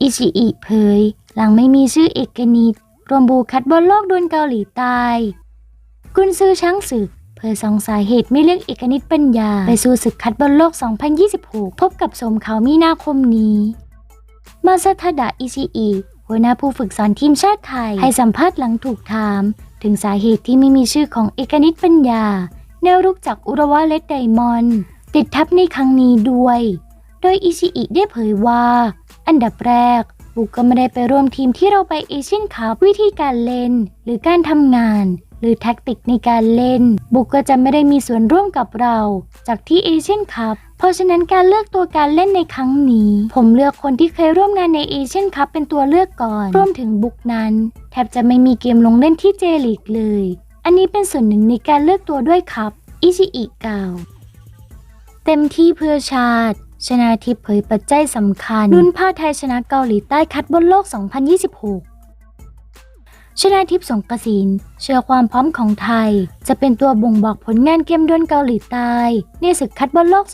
อิชิอิเผย หลังไม่มีชื่อเอกนิตรวมบูคัดบอลโลกดวลเกาหลีใต้กุนซือช้างศึกเผยสองสาเหตุไม่เลือกเอกนิตปัญญา ไปสู่ศึกคัดบอลโลก 2026 พบกับสมเขามีนาคมนี้ มาซาทาดะอิชิอิหัวหน้าผู้ฝึกสอนทีมชาติไทย ให้สัมภาษณ์หลังถูกถาม ถึงสาเหตุที่ไม่มีชื่อของเอกนิตปัญญา แนวรุกจากอุรวะเลดไดมอนด์ ติดทับในครั้งนี้ด้วย โดยอิชิอิได้เผยว่า อันดับแรกบุกก็ไม่ได้ไปร่วมทีมที่เราไปเอเชียนคัพวิธีการเล่น หรือการทำงาน หรือแท็กติกในการเล่น บุกก็จะไม่ได้มีส่วนร่วมกับเรา จากที่เอเชียนคัพเพราะฉะนั้นการเลือกตัวการเล่นในครั้งนี้ ผมเลือกคนที่เคยร่วมงานในเอเชียนคัพเป็นตัวเลือกก่อนรวมถึงบุกนั้น แทบจะไม่มีเกมลงเล่นที่เจลีกเลย อันนี้เป็นส่วนหนึ่งในการเลือกตัวด้วยครับอิชิอิกล่าว เต็มที่เพื่อชาติ ชนะทิพย์เผยปัจจัยสำคัญรุ่นผ้าไทยชนะเกาหลีใต้คัดบอลโลก 2026 ชนะทิพย์สงกระสินเชื่อความพร้อมของไทย จะเป็นตัวบ่งบอกผลงานเกมดวลเกาหลีใต้ในศึกคัดบอลโลก 2026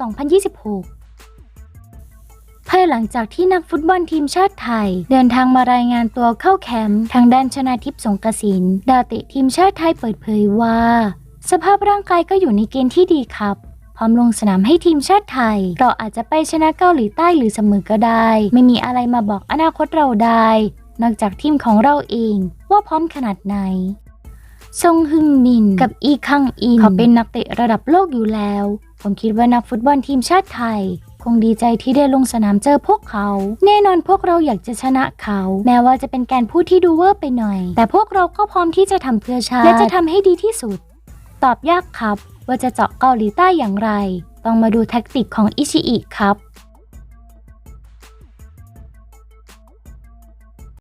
ภายหลังจากที่นักฟุตบอลทีมชาติไทย เดินทางมารายงานตัวเข้าแคมป์ทางด้านชนาทิพย์สงกระสินดาวเตะทีมชาติไทยเปิดเผยว่า สภาพร่างกายก็อยู่ในเกณฑ์ที่ดีครับ พร้อมลงสนามให้ทีมชาติไทย เราอาจจะไปชนะเกาหลีใต้หรือเสมอก็ได้ ไม่มีอะไรมาบอกอนาคตเราได้ นอกจากทีมของเราเองว่าพร้อมขนาดไหนซงฮึงมินกับอีคังอินเขาเป็นนักเตะระดับโลกอยู่แล้ว ผมคิดว่านักฟุตบอลทีมชาติไทย คงดีใจที่ได้ลงสนามเจอพวกเขา แน่นอนพวกเราอยากจะชนะเขา แม้ว่าจะเป็นการพูดที่ดูเวอร์ไปหน่อย แต่พวกเราก็พร้อมที่จะทำเพื่อชาติและจะทำให้ดีที่สุด ตอบยากครับ ว่าจะเจาะเกาหลีใต้อย่างไร ต้องมาดูแท็กติกของอิชิอิครับ